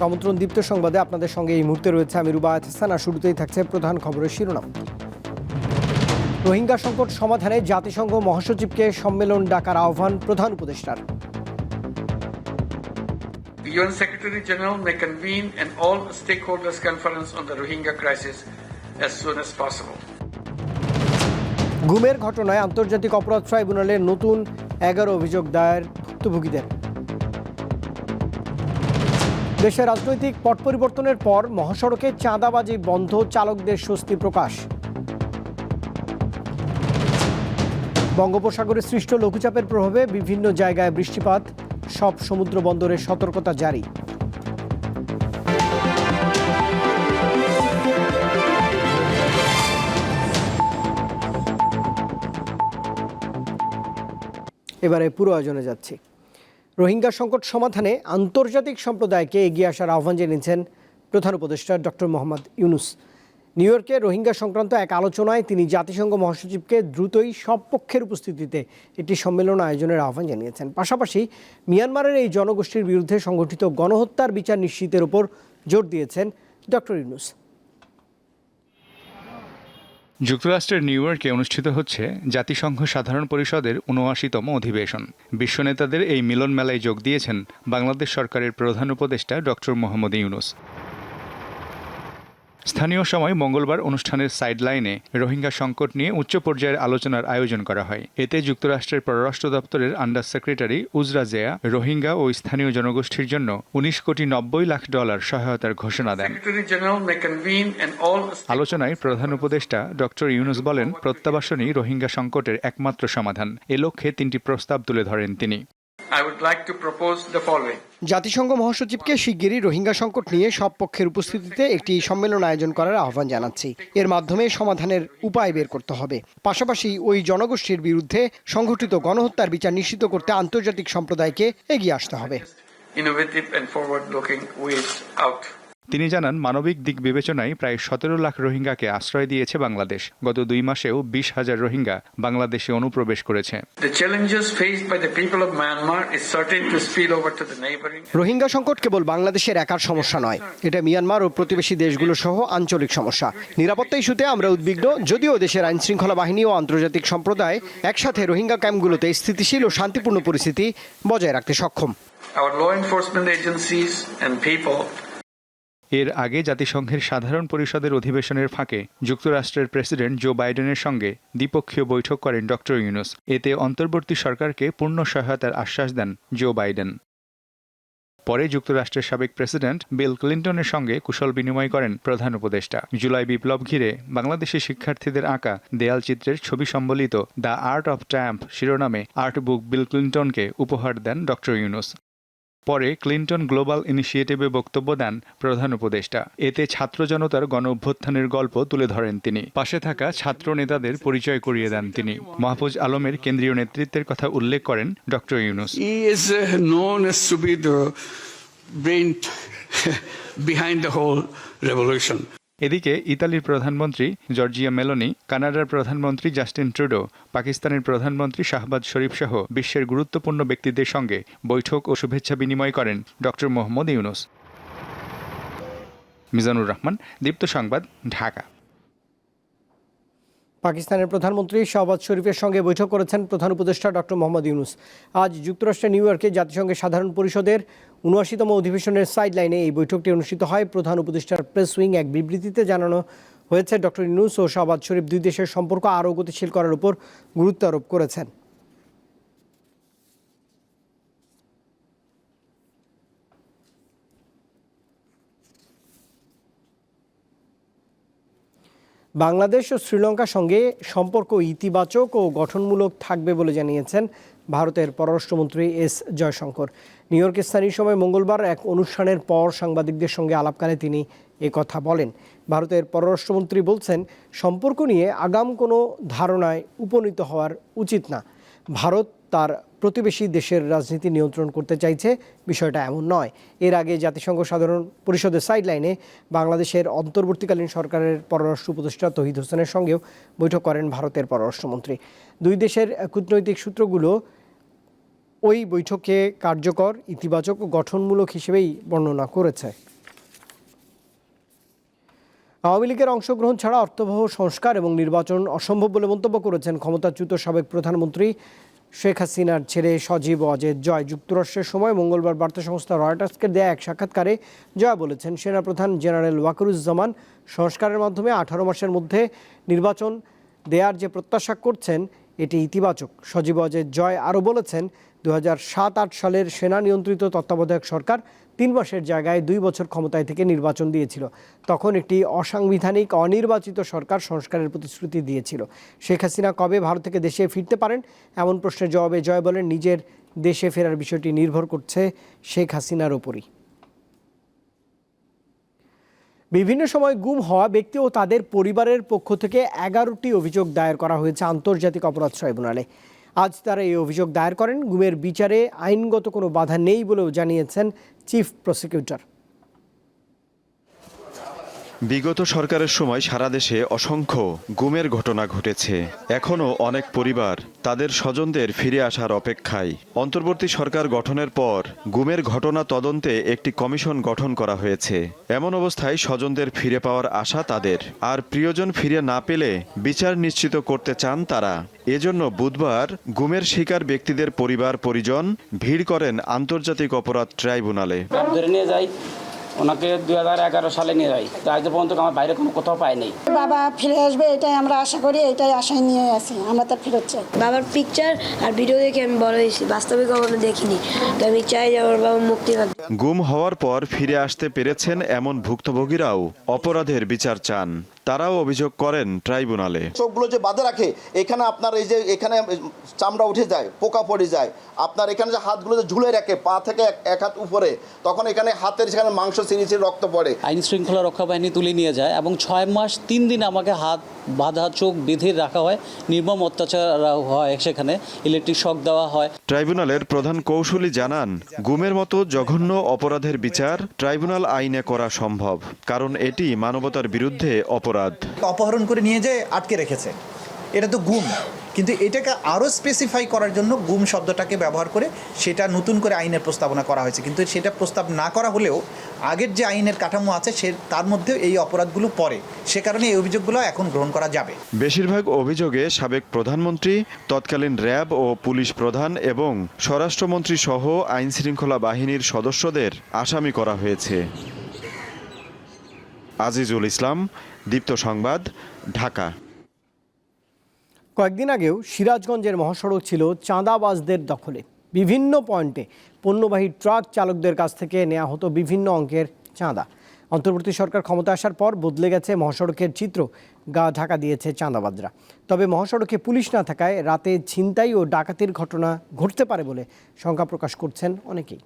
দর্শক আমন্ত্রণ দীপ্ত সংবাদে আপনাদের সঙ্গে এই মুহূর্তে রয়েছে আমি রুবায়ত হাসান আর শুরুতেই থাকছে প্রধান খবরের শিরোনাম। রোহিঙ্গা সংকট সমাধানে জাতিসংঘ মহাসচিবকে সম্মেলন ডাকার আহ্বান প্রধান উপদেষ্টার। The UN Secretary General may convene an all stakeholders conference on the Rohingya crisis as soon as possible. গুমের ঘটনায় আন্তর্জাতিক অপরাধ ট্রাইব্যুনালে নতুন এগারো অভিযোগ দায়ের ভুক্তভোগীদের। দেশের রাজনৈতিক পট পরিবর্তনের পর মহাসড়কে চাঁদাবাজি বন্ধ, চালকদের স্বস্তি প্রকাশ। বঙ্গোপসাগরে সৃষ্ট লঘুচাপের প্রভাবে বিভিন্ন জায়গায় বৃষ্টিপাত, সব সমুদ্র বন্দরে সতর্কতা জারি। এবারে পুরো আয়োজনে যাচ্ছি। রোহিঙ্গা সংকট সমাধানে আন্তর্জাতিক সম্প্রদায়কে এগিয়ে আসার আহ্বান জানিয়েছেন প্রধান উপদেষ্টা ডক্টর মোহাম্মদ ইউনুস। নিউ ইয়র্কে রোহিঙ্গা সংক্রান্ত এক আলোচনায় তিনি জাতিসংঘ মহাসচিবকে দ্রুতই সব পক্ষের উপস্থিতিতে একটি সম্মেলন আয়োজনের আহ্বান জানিয়েছেন। পাশাপাশি মিয়ানমারের এই জনগোষ্ঠীর বিরুদ্ধে সংগঠিত গণহত্যার বিচার নিশ্চিতের উপর জোর দিয়েছেন ডক্টর ইউনুস। যুক্তরাষ্ট্রের নিউ ইয়র্কে অনুষ্ঠিত হচ্ছে জাতিসংঘ সাধারণ পরিষদের উনআশিতম অধিবেশন। বিশ্ব নেতাদের এই মিলন মেলায় যোগ দিয়েছেন বাংলাদেশ সরকারের প্রধান উপদেষ্টা ডক্টর মোহাম্মদ ইউনুস। স্থানীয় সময় মঙ্গলবার অনুষ্ঠানের সাইডলাইনে রোহিঙ্গা সংকট নিয়ে উচ্চ পর্যায়ের আলোচনার আয়োজন করা হয়। এতে যুক্তরাষ্ট্রের পররাষ্ট্র দপ্তরের under secretary Uzra Zeya Rohingya ও স্থানীয় জনগোষ্ঠীর জন্য উনিশ কোটি নব্বই লাখ ডলার সহায়তার ঘোষণা দেন। আলোচনায় প্রধান উপদেষ্টা ডক্টর ইউনুস বলেন প্রত্যাবাসনই রোহিঙ্গা সংকটের একমাত্র সমাধান। এ লক্ষ্যে তিনটি প্রস্তাব তুলে ধরেন তিনি। I would like to propose the following. জাতিসংঘ মহাসচিবকে শিগগিরই রোহিঙ্গা সংকট নিয়ে সব পক্ষের উপস্থিতিতে একটি সম্মেলন আয়োজন করার আহ্বান জানাচ্ছি এর মাধ্যমে সমাধানের উপায় বের করতে হবে পাশাপাশি ওই জনগোষ্ঠীর বিরুদ্ধে সংঘটিত গণহত্যার বিচার নিশ্চিত করতে আন্তর্জাতিক সম্প্রদায়কে এগিয়ে আসতে হবে Innovative and forward-looking ways out. তিনি জানান মানবিক দিক বিবেচনায় প্রায় সতেরো লাখ রোহিঙ্গাকে আশ্রয় দিয়েছে বাংলাদেশ। গত দুই মাসেও বিশ হাজার রোহিঙ্গা বাংলাদেশে অনুপ্রবেশ করেছে। রোহিঙ্গা সংকট কেবল বাংলাদেশের একার সমস্যা নয় এটা মিয়ানমার ও প্রতিবেশী দেশগুলো সহ আঞ্চলিক সমস্যা। নিরাপত্তা ইস্যুতে আমরা উদ্বিগ্ন যদিও দেশের আইন শৃঙ্খলা বাহিনী ও আন্তর্জাতিক সম্প্রদায় একসাথে রোহিঙ্গা ক্যাম্পগুলোতে স্থিতিশীল ও শান্তিপূর্ণ পরিস্থিতি বজায় রাখতে সক্ষম। Our law enforcement agencies and people এর আগে জাতিসংঘের সাধারণ পরিষদের অধিবেশনের ফাঁকে যুক্তরাষ্ট্রের প্রেসিডেন্ট জো বাইডেনের সঙ্গে দ্বিপক্ষীয় বৈঠক করেন ডক্টর ইউনুস। এতে অন্তর্বর্তী সরকারকে পূর্ণ সহায়তার আশ্বাস দেন জো বাইডেন। পরে যুক্তরাষ্ট্রের সাবেক প্রেসিডেন্ট বিল ক্লিন্টনের সঙ্গে কুশল বিনিময় করেন প্রধান উপদেষ্টা। জুলাই বিপ্লব ঘিরে বাংলাদেশি শিক্ষার্থীদের আঁকা দেয়াল চিত্রের ছবি সম্বলিত দ্য আর্ট অফ ট্যাম্প শিরোনামে আর্ট বুক বিল ক্লিন্টনকে উপহার দেন ডক্টর ইউনুস। পরে ক্লিন্টন গ্লোবাল ইনিশিয়েটিভে বক্তব্য দেন প্রধান উপদেষ্টা। এতে ছাত্র জনতার গণ অভ্যুত্থানের গল্প তুলে ধরেন তিনি। পাশে থাকা ছাত্র নেতাদের পরিচয় করিয়ে দেন তিনি। মাহফুজ আলমের কেন্দ্রীয় নেতৃত্বের কথা উল্লেখ করেন doctor Yunus. Is uh, the whole revolution. এদিকে ইতালির প্রধানমন্ত্রী জর্জিয়া মেলোনি, কানাডার প্রধানমন্ত্রী জাস্টিন ট্রুডো, পাকিস্তানের প্রধানমন্ত্রী শাহবাজ শরীফ সহ বিশ্বের গুরুত্বপূর্ণ ব্যক্তিদের সঙ্গে বৈঠক ও শুভেচ্ছা বিনিময় করেন ডক্টর মোহাম্মদ ইউনুস। মিজানুর রহমান, দীপ্ত সংবাদ, ঢাকা। পাকিস্তানের প্রধানমন্ত্রী শাহবাজ শরীফের সঙ্গে বৈঠক করেছেন প্রধান উপদেষ্টা ডক্টর মোহাম্মদ ইউনুস। আজ যুক্তরাষ্ট্রের নিউ ইয়র্কে জাতিসংঘের সাধারণ পরিষদের উনআশিতম অধিবেশনের সাইডলাইনে এই বৈঠকটি অনুষ্ঠিত হয়। প্রধান উপদেষ্টার প্রেস উইং এক বিবৃতিতে জানানো হয়েছে, ডক্টর ইউনুস ও শাহবাজ শরীফ দুই দেশের সম্পর্ক আরও গতিশীল করার উপর গুরুত্ব আরোপ করেছেন। বাংলাদেশ ও শ্রীলঙ্কার সঙ্গে সম্পর্ক ইতিবাচক ও গঠনমূলক থাকবে বলে জানিয়েছেন ভারতের পররাষ্ট্রমন্ত্রী এস জয়শঙ্কর। নিউ ইয়র্কের স্থানীয় সময় মঙ্গলবার এক অনুষ্ঠানের পর সাংবাদিকদের সঙ্গে আলাপকালে তিনি কথা বলেন। ভারতের পররাষ্ট্রমন্ত্রী বলছেন, সম্পর্ক নিয়ে আগাম কোনো ধারণায় উপনীত হওয়ার উচিত না। ভারত তার প্রতিবেশী দেশের রাজনীতি নিয়ন্ত্রণ করতে চাইছে, বিষয়টা এমন নয়। এর আগে জাতিসংঘ সাধারণ পরিষদের সাইডলাইনে বাংলাদেশের অন্তর্বর্তীকালীন সরকারের পররাষ্ট্র উপদেষ্টা তহিদ হোসেনের সঙ্গেও বৈঠক করেন ভারতের পররাষ্ট্রমন্ত্রী। দুই দেশের কূটনৈতিক সূত্রগুলো ওই বৈঠকে কার্যকর, ইতিবাচক ও গঠনমূলক হিসেবেই বর্ণনা করেছে। আওয়ামী লীগের অংশগ্রহণ ছাড়া অর্থবহ সংস্কার এবং নির্বাচন অসম্ভব বলে মন্তব্য করেছেন ক্ষমতাচ্যুত সাবেক প্রধানমন্ত্রী শেখ হাসিনার ছেলে সজীব অজেদ জয় যুক্তরাষ্ট্রের সময় মঙ্গলবার বার্তা সংস্থা রয়টার্সকে দেয়া এক সাক্ষাৎকারে জয় বলেছেন, সেনাপ্রধান জেনারেল ওয়াকরুজ্জামান সংস্কারের মাধ্যমে আঠারো মাসের মধ্যে নির্বাচন দেয়ার যে প্রত্যাশা করছেন, এটি ইতিবাচক। সজীব অজেদ জয় আরও বলেছেন দু সাত, আট সালের সেনা নিয়ন্ত্রিত তত্ত্বাবধায়ক সরকার তিন মাসের জায়গায় দুই বছর ক্ষমতায় থেকে নির্বাচন দিয়েছিল। তখন একটি অসাংবিধানিক, অনির্বাচিত সরকার সংস্কারের প্রতিশ্রুতি দিয়েছিল। শেখ হাসিনা কবে ভারত থেকে দেশে ফিরতে পারেন? এমন প্রশ্নের জবাবে জয় বলেন, নিজের দেশে ফেরার বিষয়টি নির্ভর করছে শেখ হাসিনার ওপরই বিভিন্ন সময় গুম হওয়া ব্যক্তি ও তাদের পরিবারের পক্ষ থেকে এগারোটি অভিযোগ দায়ের করা হয়েছে আন্তর্জাতিক অপরাধ ট্রাইব্যুনালে। আজ তারা এই অভিযোগ দায়ের করেন। গুমের বিচারে আইনগত কোনো বাধা নেই বলেও জানিয়েছেন চিফ প্রসিকিউটর। বিগত সরকারের সময় সারা দেশে অসংখ্য গুমের ঘটনা ঘটেছে। এখনও অনেক পরিবার তাদের স্বজনদের ফিরে আসার অপেক্ষায়। অন্তর্বর্তী সরকার গঠনের পর গুমের ঘটনা তদন্তে একটি কমিশন গঠন করা হয়েছে। এমন অবস্থায় স্বজনদের ফিরে পাওয়ার আশা তাদের। আর প্রিয়জন ফিরে না পেলে বিচার নিশ্চিত করতে চান তারা। এজন্য বুধবার গুমের শিকার ব্যক্তিদের পরিবার পরিজন ভিড় করেন আন্তর্জাতিক অপরাধ ট্রাইব্যুনালে। ওনাকে দুই হাজার এগারো সালে নিয়ে যাই। তো আজ পর্যন্ত আমার বাইরে কোনো কোথাও পাইনি বাবা ফিরে আসবে এটাই আমরা আশা করি এটাই আশায় নিয়ে আসি আমরা তো ফিরত চাই। বাবার পিকচার আর ভিডিও দেখে আমি বড় হয়েছি বাস্তবে কখনো দেখিনি। তো আমি চাই যে আমার বাবা মুক্তি পাক। গুম হওয়ার পর ফিরে আসতে পেরেছেন এমন ভুক্তভোগীরাও অপরাধের বিচার চান। তারাও অভিযোগ করেন ট্রাইব্যুনালে। চোখগুলো যে বাঁধে রাখে এখানে আপনার এই যে এখানে চামড়া উঠে যায় পোকা পড়ে যায় আপনার এখানে যে হাতগুলো যে ঝুলে রাখে পা থেকে এক- এক হাত উপরে তখন এখানে হাতের সেখানে মাংস ছিঁড়ে ছিঁড়ে রক্ত পড়ে। আইন শৃঙ্খলা রক্ষা বাহিনী তুলে নিয়ে যায় এবং ছয় মাস তিন দিন আমাকে হাত বাঁধা চোখ বেঁধে রাখা হয় নির্মম অত্যাচার হয় সেখানে ইলেকট্রিক শক দেওয়া হয়। ট্রাইব্যুনালের প্রধান কৌশলী জানান গুমের মতো জঘন্য অপরাধের বিচার ট্রাইব্যুনাল আইনে করা সম্ভব কারণ এটি মানবতার বিরুদ্ধে অপরাধ। অপহরণ করে নিয়ে যেয়ে আটকে রেখেছে। এটা তো গুম। কিন্তু এটাকে আরও স্পেসিফাই করার জন্য গুম শব্দটাকে ব্যবহার করে সেটা নতুন করে আইনের প্রস্তাবনা করা হয়েছে। কিন্তু সেটা প্রস্তাব না করা হলেও আগের যে আইনের কাঠামো আছে সে তার মধ্যেও এই অপরাধগুলো পড়ে। সে কারণে এই অভিযোগগুলো এখন গ্রহণ করা যাবে। বেশিরভাগ অভিযোগে সাবেক প্রধানমন্ত্রী তৎকালীন র্যাব ও পুলিশ প্রধান এবং স্বরাষ্ট্রমন্ত্রী সহ আইন শৃঙ্খলা বাহিনীর সদস্যদের আসামি করা হয়েছে। আজিজুল ইসলাম দীপ্ত সংবাদ, ঢাকা। কয়েকদিন আগেও সিরাজগঞ্জের মহাসড়ক ছিল চাঁদাবাজদের দখলে। বিভিন্ন পয়েন্টে পণ্যবাহী ট্রাক চালকদের কাছ থেকে নেওয়া হতো বিভিন্ন অঙ্কের চাঁদা। অন্তর্বর্তী সরকার ক্ষমতা আসার পর বদলে গেছে মহাসড়কের চিত্র, গা ঢাকা দিয়েছে চাঁদাবাজরা। তবে মহাসড়কে পুলিশ না থাকায় রাতে ছিনতাই ও ডাকাতির ঘটনা ঘটতে পারে বলে শঙ্কা প্রকাশ করছেন অনেকেই।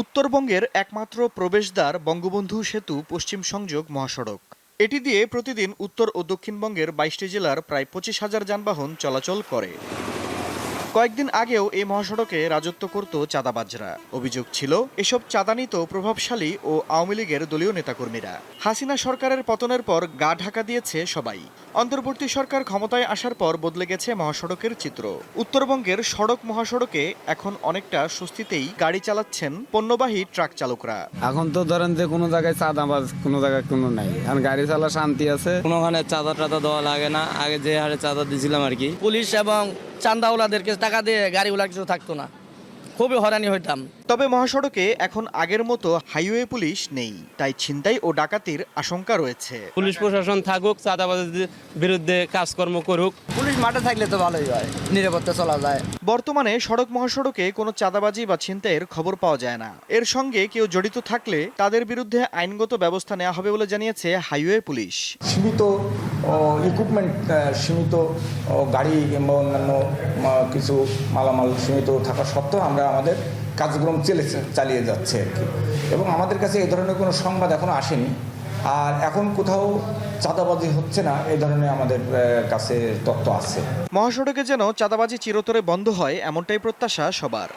উত্তরবঙ্গের একমাত্র প্রবেশদ্বার বঙ্গবন্ধু সেতু পশ্চিম সংযোগ মহাসড়ক। এটি দিয়ে প্রতিদিন উত্তর ও দক্ষিণবঙ্গের বাইশটি জেলার প্রায় পঁচিশ হাজার যানবাহন চলাচল করে। কয়েকদিন আগেও এই মহাসড়কে রাজত্ব করত চাঁদাবাজরা। অভিযোগ ছিল এসব চাঁদা নিত প্রভাবশালী ও আওয়ামী লীগের দলীয় নেতাকর্মীরা। হাসিনা সরকারের পতনের পর গা ঢাকা দিয়েছে সবাই। অন্তর্বর্তী সরকার ক্ষমতায় আসার পর বদলে গেছে মহাসড়কের চিত্র। উত্তরবঙ্গের সড়ক মহাসড়কে এখন অনেকটা স্বস্তিতেই গাড়ি চালাচ্ছেন পণ্যবাহী ট্রাক চালকরা। এখন তো ধরেন যে কোনো জায়গায় চাঁদাবাজ কোনো জায়গায় কোনো নাই। এখন গাড়ি চালা শান্তি আছে। কোনোখানে চাঁদা টাদা দেওয়া লাগে না। আগে যে হারে চাঁদা দিয়েছিলাম আর কি। পুলিশ এবং চান্দাওয়ালাদেরকে টাকা দিয়ে গাড়িগুলো কিছু থাকতো না। খুবই হয়রানি হইতাম। তবে মহাসড়কে এখন আগের মতো হাইওয়ে পুলিশ নেই তাই ছিনতাই ও ডাকাতির আশঙ্কা রয়েছে। পুলিশ প্রশাসন থাকুক চাঁদাবাজের বিরুদ্ধে কাজকর্ম করুক। পুলিশ মাঠে থাকলে তো ভালোই হয় নিরাপত্তা চলা যায়। বর্তমানে সড়ক মহাসড়কে কোনো চাঁদাবাজি বা ছিনতাইয়ের খবর পাওয়া যায় না। এর সঙ্গে কেউ জড়িত থাকলে তাদের বিরুদ্ধে আইনগত ব্যবস্থা নেওয়া হবে বলে জানিয়েছে হাইওয়ে পুলিশ। সীমিত ইকুইপমেন্ট সীমিত গাড়ি কিংবা অন্যান্য কিছু মালামাল সীমিত থাকা সত্ত্বেও আমরা আমাদের কার্যক্রম চলে চালিয়ে যাচ্ছে আর কি। এবং আমাদের কাছে এই ধরনের কোনো সংবাদ এখনও আসেনি। আর এখন কোথাও চাঁদাবাজি হচ্ছে না এই ধরনের আমাদের কাছে তথ্য আছে। মহাসড়কে যেন চাঁদাবাজি চিরতরে বন্ধ হয় এমনটাই প্রত্যাশা সবার।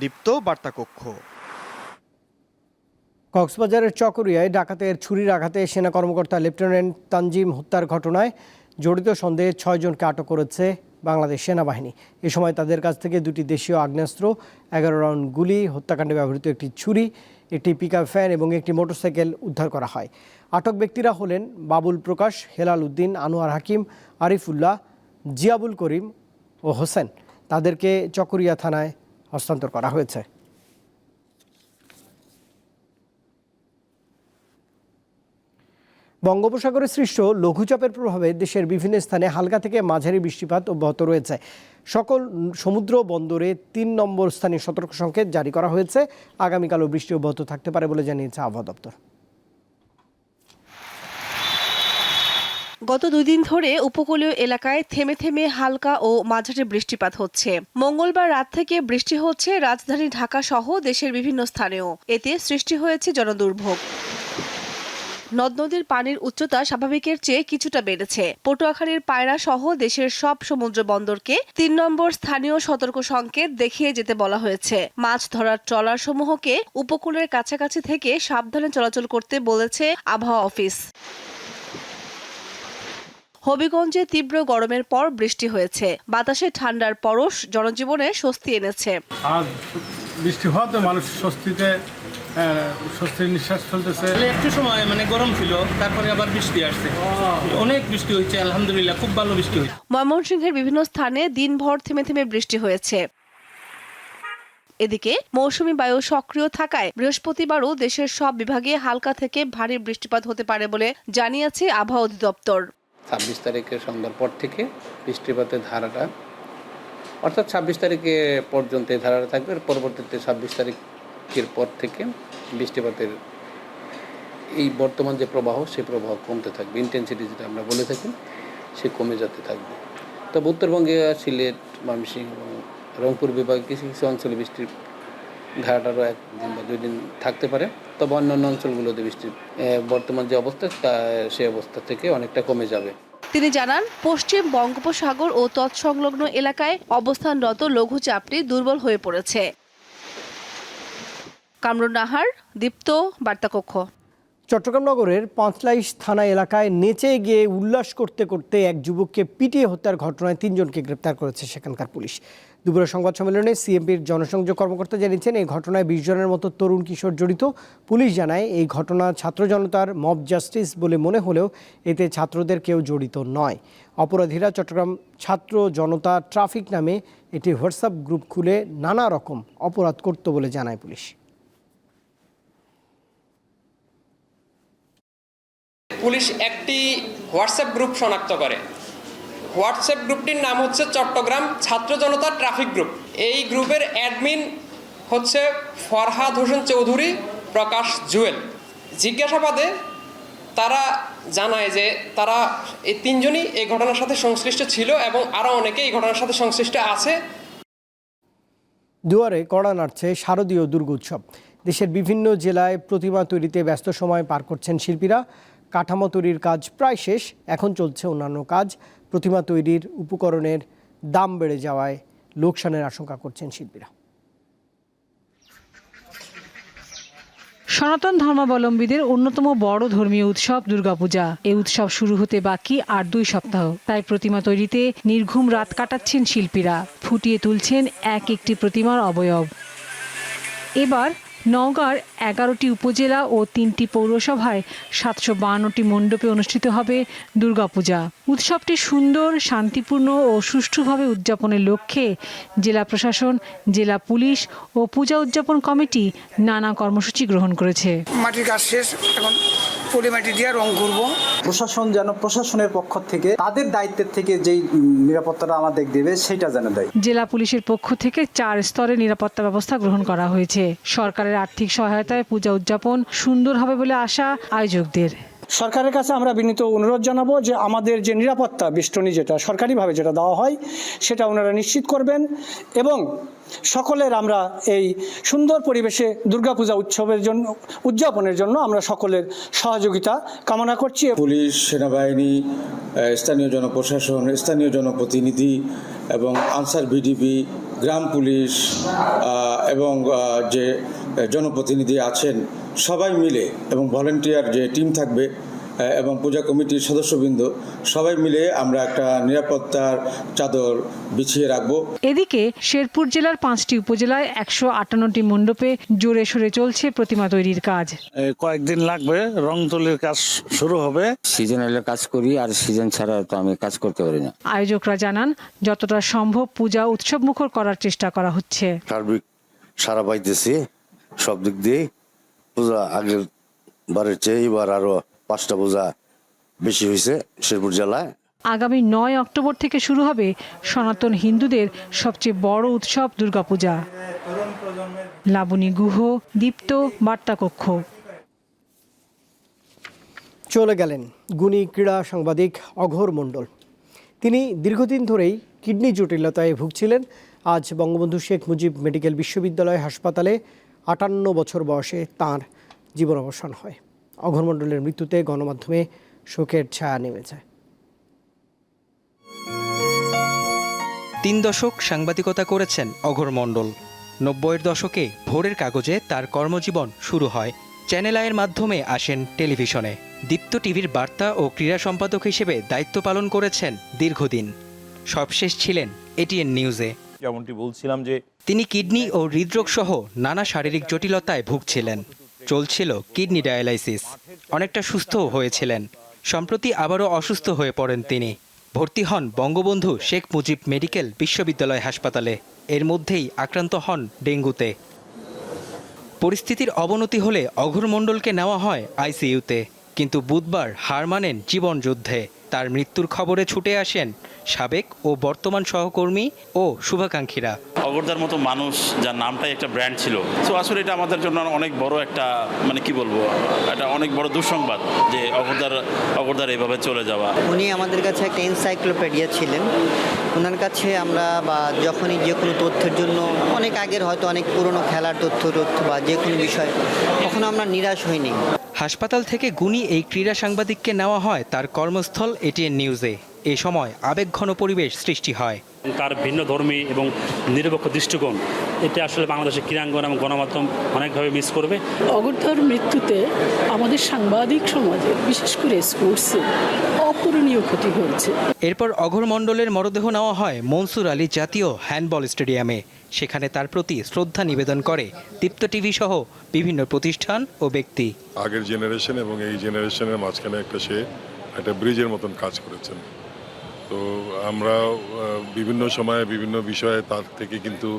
দীপ্ত বার্তা কক্ষ কক্সবাজারের চকরিয়ায় ডাকাতের ছুরির আঘাতে সেনা কর্মকর্তা লেফটেন্যান্ট তানজিম হত্যার ঘটনায় জড়িত সন্দেহে ছয়জনকে আটক করেছে বাংলাদেশ সেনাবাহিনী। এ সময় তাদের কাছ থেকে দুটি দেশীয় আগ্নেয়াস্ত্র, এগারো রাউন্ড গুলি হত্যাকাণ্ডে ব্যবহৃত একটি ছুরি, একটি পিকআপ ফ্যান এবং একটি মোটরসাইকেল উদ্ধার করা হয়। আটক ব্যক্তিরা হলেন বাবুল প্রকাশ, হেলাল উদ্দিন, আনোয়ার হাকিম, আরিফুল্লাহ, জিয়াবুল করিম ও হোসেন। তাদেরকে চকরিয়া থানায় হস্তান্তর করা হয়েছে। বঙ্গোপসাগরে সৃষ্ট লঘুচাপের প্রভাবে দেশের বিভিন্ন স্থানে হালকা থেকে মাঝারি বৃষ্টিপাত অব্যাহত রয়েছে। সকল সমুদ্র বন্দরে তিন নম্বর স্থানে সতর্ক সংকেত জারি করা হয়েছে। আগামীকালও বৃষ্টি অব্যাহত থাকতে পারে বলে জানিয়েছে আবহাওয়া দপ্তর। গত দুই দিন ধরে উপকূলীয় এলাকায় থেমে থেমে হালকা ও মাঝারি বৃষ্টিপাত হচ্ছে। মঙ্গলবার রাত থেকে বৃষ্টি হচ্ছে রাজধানী ঢাকা সহ দেশের বিভিন্ন স্থানেও। এতে সৃষ্টি হয়েছে জনদুর্ভোগ। নদ নদীর পানির উচ্চতা স্বাভাবিকের চেয়ে কিছুটা বেড়েছে। পটুয়াখালীর পায়রা সহ দেশের সব সমুদ্র বন্দরকে তিন নম্বর স্থানীয় সতর্ক সংকেত দেখিয়ে যেতে বলা হয়েছে। মাছ ধরার ট্রলার সমূহকে উপকূলের কাছাকাছি থেকে সাবধানে চলাচল করতে বলেছে আবহাওয়া অফিস। হবিগঞ্জে তীব্র গরমের পর বৃষ্টি হয়েছে। বাতাসে ঠান্ডার পরশ জনজীবনে স্বস্তি এনেছে। আজ বৃষ্টি হওয়াতে মানুষ স্বস্তিতে স্বস্তির নিঃশ্বাস ফেলতেছে। একটু সময় মানে গরম ছিল তারপরে আবার বৃষ্টি আসছে। অনেক বৃষ্টি হয়েছে আলহামদুলিল্লাহ খুব ভালো বৃষ্টি হয়েছে। ময়মনসিংহের বিভিন্ন স্থানে দিনভর থেমে থেমে বৃষ্টি হয়েছে। এদিকে মৌসুমী বায়ু সক্রিয় থাকায় বৃহস্পতিবারও দেশের সব বিভাগে হালকা থেকে ভারী বৃষ্টিপাত হতে পারে বলে জানিয়েছে আবহাওয়া অধিদপ্তর। ছাব্বিশ তারিখের সন্ধ্যার পর থেকে বৃষ্টিপাতের ধারাটা অর্থাৎ ছাব্বিশ তারিখে পর্যন্ত এই ধারাটা থাকবে পরবর্তীতে ছাব্বিশ তারিখের পর থেকে বৃষ্টিপাতের এই বর্তমান যে প্রবাহ, সেই প্রবাহ কমতে থাকবে। ইন্টেন্সিটি যেটা আমরা বলে থাকি, সে কমে যেতে থাকবে। তবে উত্তরবঙ্গে সিলেট, ময়মনসিংহ রংপুর বিভাগে কিছু কিছু অঞ্চলে বৃষ্টির ধারাটারও একদিন বা দুই দিন থাকতে পারে। তবে অন্যান্য অঞ্চলগুলোতে বৃষ্টির বর্তমান যে অবস্থা, তা সেই অবস্থা থেকে অনেকটা কমে যাবে। তিনি জানান, পশ্চিম বঙ্গোপসাগর ও তৎসংলগ্ন এলাকায় অবস্থানরত লঘুচাপটি দুর্বল হয়ে পড়েছে। কামরুন নাহার, দীপ্ত বার্তাকক্ষ। চট্টগ্রাম নগরের পাঁচলাইশ থানা এলাকায় নেচে গিয়ে উল্লাস করতে করতে এক যুবককে পিটিয়ে হত্যার ঘটনায় তিনজনকে গ্রেপ্তার করেছে সেখানকার পুলিশ। দুপুরের সংবাদ সম্মেলনে সিএমপির জনসংযোগ কর্মকর্তা জানিয়েছেন, এই ঘটনায় বিশ জনের মতো তরুণ কিশোর জড়িত। পুলিশ জানায়, এই ঘটনা ছাত্র জনতার মব জাস্টিস বলে মনে হলেও এতে ছাত্রদের কেউ জড়িত নয়। অপরাধীরা চট্টগ্রাম ছাত্র জনতা ট্রাফিক নামে এটি হোয়াটসঅ্যাপ গ্রুপ খুলে নানা রকম অপরাধ করত বলে জানায় পুলিশ। পুলিশ একটি হোয়াটসঅ্যাপ গ্রুপ শনাক্ত করে। হোয়াটসঅ্যাপ গ্রুপটির নাম হচ্ছে চট্টগ্রাম ছাত্র জনতা ট্রাফিক গ্রুপ। এই গ্রুপের অ্যাডমিন হচ্ছে ফরহাদ হোসেন চৌধুরী, প্রকাশ জুয়েল। জিজ্ঞাসাবাদে তারা জানায় যে তারা এই তিনজনই এই ঘটনার সাথে সংশ্লিষ্ট ছিল এবং আরও অনেকে এই ঘটনার সাথে সংশ্লিষ্ট আছে। দুয়ারে কড়া নাড়ছে শারদীয় দুর্গোৎসব। দেশের বিভিন্ন জেলায় প্রতিমা তৈরিতে ব্যস্ত সময় পার করছেন শিল্পীরা। কাঠামো তৈরির কাজ প্রায় শেষ, এখন চলছে অন্যান্য কাজ। প্রতিমা তৈরির উপকরণের দাম বেড়ে যাওয়ায় লোকসানের আশঙ্কা করছেন শিল্পীরা। সনাতন ধর্মাবলম্বীদের অন্যতম বড় ধর্মীয় উৎসব দুর্গাপূজা। এই উৎসব শুরু হতে বাকি আর দুই সপ্তাহ। তাই প্রতিমা তৈরিতে নির্ঘুম রাত কাটাচ্ছেন শিল্পীরা। ফুটিয়ে তুলছেন এক একটি প্রতিমার অবয়ব। এবার নওগাঁর এগারোটি উপজেলা ও তিনটি পৌরসভায় সাতশো বাহান্নটি মণ্ডপে অনুষ্ঠিত হবে দুর্গাপূজা। উৎসবটি সুন্দর, শান্তিপূর্ণ ও সুষ্ঠুভাবে উদযাপনের লক্ষ্যে জেলা প্রশাসন, জেলা পুলিশ ও পূজা উদযাপন কমিটি নানা কর্মসূচি গ্রহণ করেছে। মাটির কাজ শেষ, এখন পলি মাটি দিয়ে রং করব। প্রশাসন যেন প্রশাসনের পক্ষ থেকে তাদের দায়িত্বের থেকে যেই নিরাপত্তাটা আমাদের দেবে সেটা যেন দেয়। জেলা পুলিশের পক্ষ থেকে চার স্তরে নিরাপত্তা ব্যবস্থা গ্রহণ করা হয়েছে। সরকারের আর্থিক সহায়তায় পূজা উদযাপন সুন্দর হবে বলে আশা আয়োজকদের। সরকারের কাছে আমরা বিনীত অনুরোধ জানাব যে আমাদের যে নিরাপত্তা বেষ্টনী যেটা সরকারিভাবে যেটা দেওয়া হয়, সেটা ওনারা নিশ্চিত করবেন এবং সকলের আমরা এই সুন্দর পরিবেশে দুর্গাপূজা উৎসবের জন্য, উদযাপনের জন্য আমরা সকলের সহযোগিতা কামনা করছি। পুলিশ, সেনাবাহিনী স্থানীয় জনপ্রশাসন, স্থানীয় জনপ্রতিনিধি এবং আনসার বিডিপি গ্রাম পুলিশ এবং যে জনপ্রতিনিধি আছেন সবাই মিলে এবং ভলেন্টিয়ার যে টিম থাকবে এবং পূজা কমিটির সদস্যবৃন্দ সবাই মিলে আমরা একটা নিরাপত্তার চাদর বিছিয়ে রাখব। এদিকে শেরপুর জেলার পাঁচটি উপজেলায় একশো আটান্নটি মণ্ডপে জোরে সোরে চলছে প্রতিমা তৈরির কাজ। কয়েকদিন লাগবে রং তুলির কাজ শুরু হবে। সিজন হলে কাজ করি আর সিজন ছাড়া তো আমি কাজ করতে পারি না। আয়োজকরা জানান যতটা সম্ভব পূজা উৎসব মুখর করার চেষ্টা করা হচ্ছে। সারা পাইতেছি। সব দিক দিয়ে পূজা আগের বারের চেয়ে এবার আরও পাঁচটা পূজা বেশি হয়েছে শেরপুর জেলায়। আগামী নয় অক্টোবর থেকে শুরু হবে সনাতন হিন্দুদের সবচেয়ে বড় উৎসব দুর্গাপূজা। লাবণী গুহ দীপ্ত বার্তা কক্ষ চলে গেলেন গুণী ক্রীড়া সাংবাদিক অঘোর মণ্ডল। তিনি দীর্ঘদিন ধরেই কিডনি জটিলতায় ভুগছিলেন। আজ বঙ্গবন্ধু শেখ মুজিব মেডিকেল বিশ্ববিদ্যালয় হাসপাতালে আটান্ন বছর বয়সে তাঁর জীবন অবসান হয়। অঘোর মণ্ডলের মৃত্যুতে গণমাধ্যমে শোকের ছায়া নেমে যায় তিন দশক সাংবাদিকতা করেছেন অঘর মণ্ডল নব্বইয়ের দশকে ভোরের কাগজে তার কর্মজীবন শুরু হয়। চ্যানেল আয়ের মাধ্যমে আসেন টেলিভিশনে। দীপ্ত টিভির বার্তা ও ক্রীড়া সম্পাদক হিসেবে দায়িত্ব পালন করেছেন দীর্ঘদিন। সবশেষ ছিলেন এটিএন নিউজে যেমনটি বলছিলাম যে তিনি কিডনি ও হৃদরোগ সহ নানা শারীরিক জটিলতায় ভুগছিলেন। চলছিল কিডনি ডায়ালাইসিস। অনেকটা সুস্থও হয়েছিলেন। সম্প্রতি আবারও অসুস্থ হয়ে পড়েন তিনি। ভর্তি হন বঙ্গবন্ধু শেখ মুজিব মেডিকেল বিশ্ববিদ্যালয় হাসপাতালে। এর মধ্যেই আক্রান্ত হন ডেঙ্গুতে। পরিস্থিতির অবনতি হলে অঘোর মণ্ডলকে নেওয়া হয় আইসিইউতে। কিন্তু বুধবার হার মানেন জীবন যুদ্ধে। তার মৃত্যুর খবরে ছুটে আসেন সাবেক ও বর্তমান সহকর্মী ও শুভাকাঙ্ক্ষীরা। অগরদার মতো মানুষ যার নামটাই একটা ব্র্যান্ড ছিল। তো আসলে এটা আমাদের জন্য অনেক বড় একটা মানে কি বলব এটা অনেক বড় দুঃসংবাদ যে অগরদার অগরদার এভাবে চলে যাওয়া। উনি আমাদের কাছে একটা এনসাইক্লোপিডিয়া ছিলেন। ওনার কাছে আমরা বা যখনই যে কোনো তথ্যের জন্য অনেক আগের হয়তো অনেক পুরনো খেলার তথ্য তথ্য বা যে কোনো বিষয় কখনো আমরা নিরাশ হইনি। হাসপাতাল থেকে গুণী এই ক্রীড়া সাংবাদিককে নেওয়া হয় তার কর্মস্থল এটিএন নিউজে। এ সময় আবেগঘন পরিবেশ সৃষ্টি হয়। তার ভিন্ন ধর্মী এবং নিরপেক্ষ দৃষ্টিকোণ এতে আসলে বাংলাদেশের ক্রীড়াঙ্গন এবং গণমাধ্যম অনেকভাবে মিস করবে। অগরদার মৃত্যুতে আমাদের সাংবাদিক সমাজে বিশেষ করে স্পোর্টসে অপূরণীয় ক্ষতি হয়েছে। এরপর অঘর মণ্ডলের মরদেহ নেওয়া হয় মনসুর আলী জাতীয় হ্যান্ডবল স্টেডিয়ামে। সেখানে তার প্রতি শ্রদ্ধা নিবেদন করে দীপ্ত টিভি সহ বিভিন্ন প্রতিষ্ঠান ও ব্যক্তি। আগের জেনারেশন এবং এই জেনারেশনের মাঝখানে একটা সে একটা ব্রিজের মতন কাজ করেছেন। তো আমরা বিভিন্ন সময়ে বিভিন্ন বিষয়ে তার থেকে কিন্তু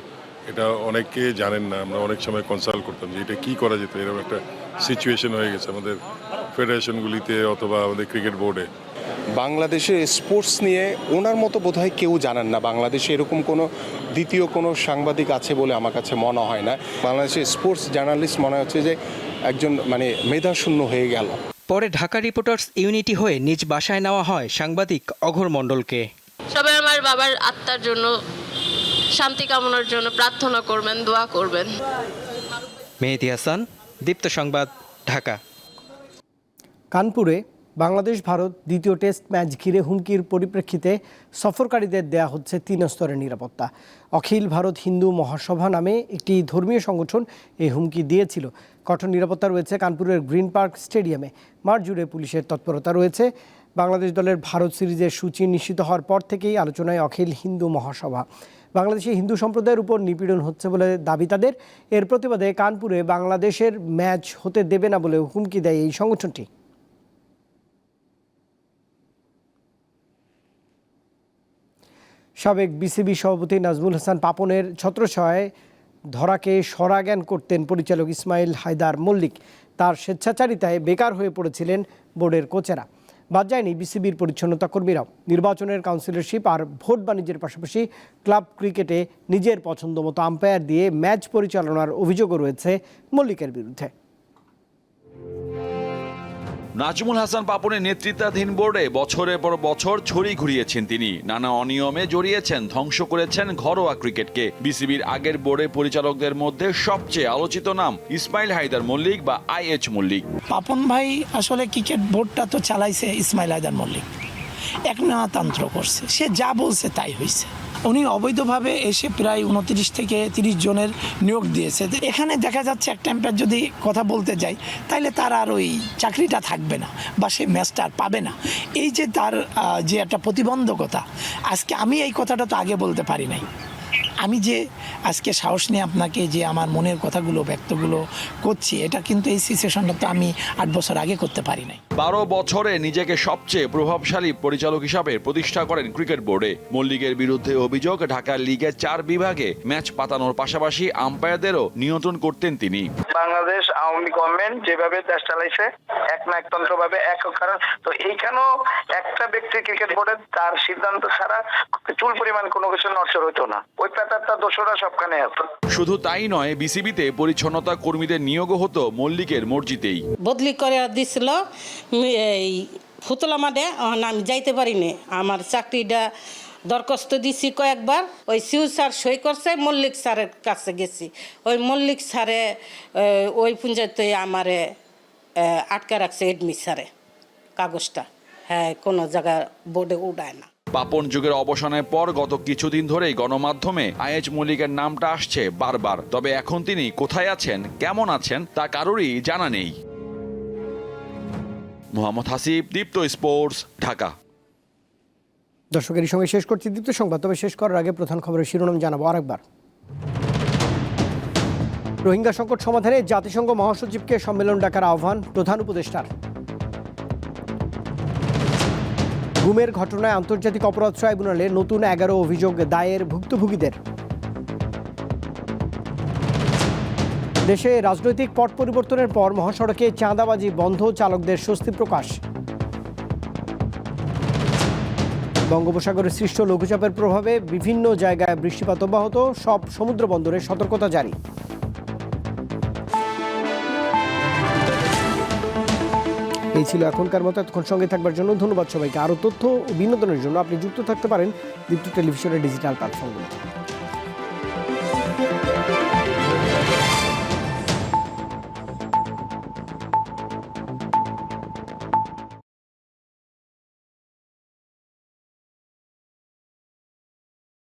এটা অনেকে জানেন না, আমরা অনেক সময় কনসাল্ট করতাম যে এটা কী করা যেত, এরকম একটা সিচুয়েশন হয়ে গেছে আমাদের ফেডারেশনগুলিতে অথবা আমাদের ক্রিকেট বোর্ডে বাংলাদেশের স্পোর্টস নিয়ে ওনার মতো বোধহয় কেউ জানেন না। বাংলাদেশে এরকম কোনো দ্বিতীয় কোনো সাংবাদিক আছে বলে আমার কাছে মনে হয় না। বাংলাদেশের স্পোর্টস জার্নালিস্ট মনে হচ্ছে যে একজন মানে মেধাশূন্য হয়ে গেল। পরে ঢাকা রিপোর্টার্স ইউনিটি হয়ে নিজ বাসায় নেওয়া হয় সাংবাদিক অঘর মণ্ডলকে। সবাই আমার বাবার আত্মার জন্য শান্তি কামনার জন্য প্রার্থনা করবেন দোয়া করবেন। মেহেদি হাসান দীপ্ত সংবাদ ঢাকা। কানপুরে বাংলাদেশ ভারত দ্বিতীয় টেস্ট ম্যাচ ঘিরে হুমকির পরিপ্রেক্ষিতে সফরকারীদের দেয়া হচ্ছে তিন স্তরের নিরাপত্তা। অখিল ভারত হিন্দু মহাসভা নামে একটি ধর্মীয় সংগঠন এই হুমকি দিয়েছিল। কঠোর নিরাপত্তা রয়েছে কানপুরের গ্রিন পার্ক স্টেডিয়ামে। মাঠ জুড়ে পুলিশের তৎপরতা রয়েছে। বাংলাদেশ দলের ভারত সিরিজের সূচি নিশ্চিত হওয়ার পর থেকেই আলোচনায় অখিল হিন্দু মহাসভা। বাংলাদেশে হিন্দু সম্প্রদায়ের উপর নিপীড়ন হচ্ছে বলে দাবি তাদের। এর প্রতিবাদে কানপুরে বাংলাদেশের ম্যাচ হতে দেবে না বলে হুমকি দেয় এই সংগঠনটি। সাবেক বিসিবি সভাপতি নাজমুল হাসান পাপনের ছত্রছায় ধরাকে সরাজ্ঞান করতেন পরিচালক ইসমাইল হায়দার মল্লিক। তার স্বেচ্ছাচারিতায় বেকার হয়ে পড়েছিলেন বোর্ডের কোচেরা। বাদ যায়নি বিসিবির পরিচ্ছন্নতা কর্মীরাও। নির্বাচনের কাউন্সিলরশিপ আর ভোট বাণিজ্যের পাশাপাশি ক্লাব ক্রিকেটে নিজের পছন্দ মতো আম্পায়ার দিয়ে ম্যাচ পরিচালনার অভিযোগও রয়েছে মল্লিকের বিরুদ্ধে। নাজমুল হাসান পাপনের নেতৃত্বাধীন বোর্ডে বছরের পর বছর ছড়ি ঘুরিয়েছেন তিনি। নানা অনিয়মে জড়িয়েছেন, ধ্বংস করেছেন ঘরোয়া ক্রিকেটকে। বিসিবির আগের বোর্ডে পরিচালকদের মধ্যে সবচেয়ে আলোচিত নাম ইসমাইল হায়দার মল্লিক বা আই এইচ মল্লিক। পাপন ভাই আসলে ক্রিকেট বোর্ডটা তো চালাইছে ইসমাইল হায়দার মল্লিক। এক তন্ত্র করছে। সে যা বলছে তাই হয়েছে উনি অবৈধভাবে এসে প্রায় উনত্রিশ থেকে তিরিশ জনের নিয়োগ দিয়েছে। এখানে দেখা যাচ্ছে এক টাইমটার যদি কথা বলতে যাই তাহলে তার আর ওই চাকরিটা থাকবে না বা সে ম্যাচটা আর পাবে না। এই যে তার যে একটা প্রতিবন্ধকতা, আজকে আমি এই কথাটা তো আগে বলতে পারি নাই। আমি যে আজকে সাহস নিয়ে আপনাকে যে আমার মনের কথাগুলো, ব্যক্তগুলো করছি, এটা কিন্তু এই সিচুয়েশনটা তো আমি আট বছর আগে করতে পারি নাই। বারো বছরে নিজেকে সবচেয়ে প্রভাবশালী পরিচালক হিসাবে প্রতিষ্ঠা করেন ক্রিকেট বোর্ডে। মল্লিকের বিরুদ্ধে অভিযোগ, ঢাকার লিগের চার বিভাগে ম্যাচ পাতানোর পাশাপাশি আম্পায়ারদেরও নিয়ন্ত্রণ করতেন তিনি। বাংলাদেশ আওয়ামী গভর্নমেন্ট যেভাবে দেশ চালাইছে এক না একতন্ত্র ভাবে এক কারণ। তো এইখানেও একটা ব্যক্তি ক্রিকেট বোর্ডের তার সিদ্ধান্ত ছাড়া চুল পরিমাণ কোনো কিছু নড়চড় হতো না। ওই প্যাটারটা দোষরা সবখানে আছে। শুধু তাই নয় বিসিবিতে পরিচ্ছন্নতা কর্মীদের নিয়োগ হতো মল্লিকের মর্জিতেই। বদলি করে দিছিল এই ফুতলা মাঠে আমি যাইতে পারিনি। আমার চাকরিটা দরখাস্ত দিছি কয়েকবার। ওই সিউ স্যার সই করছে, মল্লিক স্যারের কাছে গেছি। ওই মল্লিক স্যারে ওই পঞ্চায়েতে আমারে আটকা রাখছে এডমি স্যারে। কাগজটা। হ্যাঁ কোনো জায়গা বোর্ডে উড়ায় না। পাপন যুগের অবসানের পর গত কিছুদিন ধরেই গণমাধ্যমে আইএচ মল্লিকের নামটা আসছে বারবার। তবে এখন তিনি কোথায় আছেন, কেমন আছেন, তা কারোরই জানা নেই। মোহাম্মদ হাসিব, দীপ্ত স্পোর্টস, ঢাকা। দর্শকের সঙ্গে শেষ করছি। দ্বিতীয় সংবাদ, তবে শেষ করার আগে প্রধান খবরের শিরোনাম জানাব আরেকবার। রোহিঙ্গা সংকট সমাধানে জাতিসংঘ মহাসচিবকে সম্মেলন ডাকার আহ্বান প্রধান উপদেষ্টার। গুমের ঘটনায় আন্তর্জাতিক অপরাধ ট্রাইব্যুনালে নতুন এগারো অভিযোগ দায়ের ভুক্তভোগীদের। দেশে রাজনৈতিক পট পরিবর্তনের পর মহাসড়কে চাঁদাবাজি বন্ধ, চালকদের স্বস্তি প্রকাশ। বঙ্গোপসাগরে সৃষ্ট লঘুচাপের প্রভাবে বিভিন্ন জায়গায় বৃষ্টিপাত অব্যাহত, সব সমুদ্র বন্দরে সতর্কতা জারি। এই ছিল এখনকার মতো, এতক্ষণ সঙ্গে থাকবার জন্য ধন্যবাদ সবাইকে। আরও তথ্য ও বিনোদনের জন্য আপনি যুক্ত থাকতে পারেন দীপ্ত টেলিভিশনের ডিজিটাল প্ল্যাটফর্মগুলোতে।